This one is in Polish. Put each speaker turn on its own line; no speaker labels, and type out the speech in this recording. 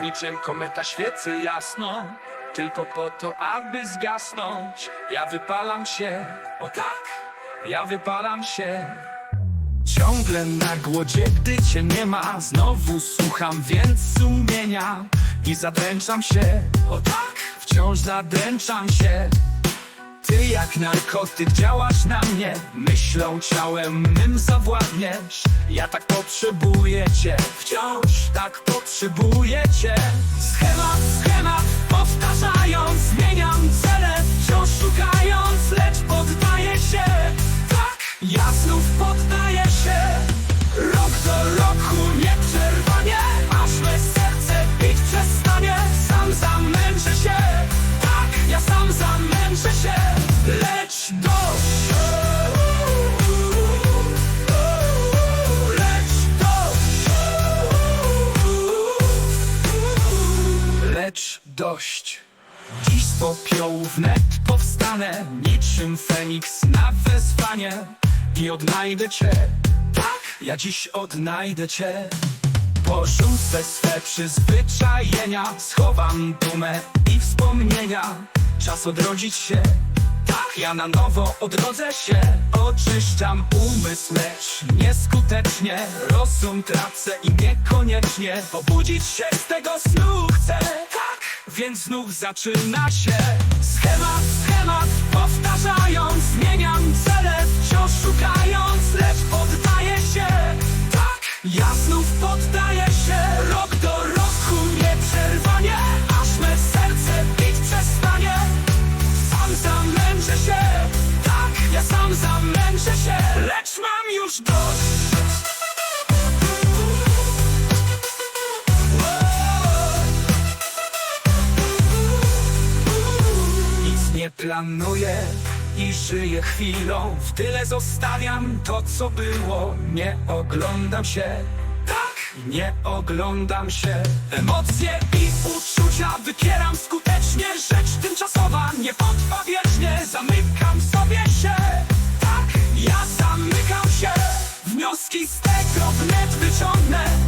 Niczym kometa świecę jasno. Tylko po to, aby zgasnąć. Ja wypalam się, o tak. Ja wypalam się. Ciągle na głodzie, gdy cię nie ma. Znowu słucham więc sumienia I zadręczam się, o tak. Wciąż zadręczam się ty jak narkotyk działasz na mnie. Myślą, ciałem mym zawładniesz. Ja tak potrzebuję cię. Wciąż tak potrzebuję cię. Schemat, schemat powtarzając Zmieniam Lecz dość. Dziś z popiołów wnet powstanę Niczym Feniks na wezwanie I odnajdę cię. Tak, ja dziś odnajdę cię. Porzucę swe przyzwyczajenia Schowam dumę i wspomnienia. Czas odrodzić się ja na nowo odrodzę się. Oczyszczam umysł, lecz nieskutecznie. Rozum tracę i niekoniecznie. Obudzić się z tego snu chcę. Tak, więc znów zaczyna się. Schemat, schemat powtarzając Zmieniam cele, wciąż szukając już dość. Nic nie planuję i żyję chwilą. W tyle zostawiam to co było. Nie oglądam się. Tak, nie oglądam się. Emocje i uczucia wykieram. Skutecznie Rzecz tymczasowa. Nie potrwa wyciągnę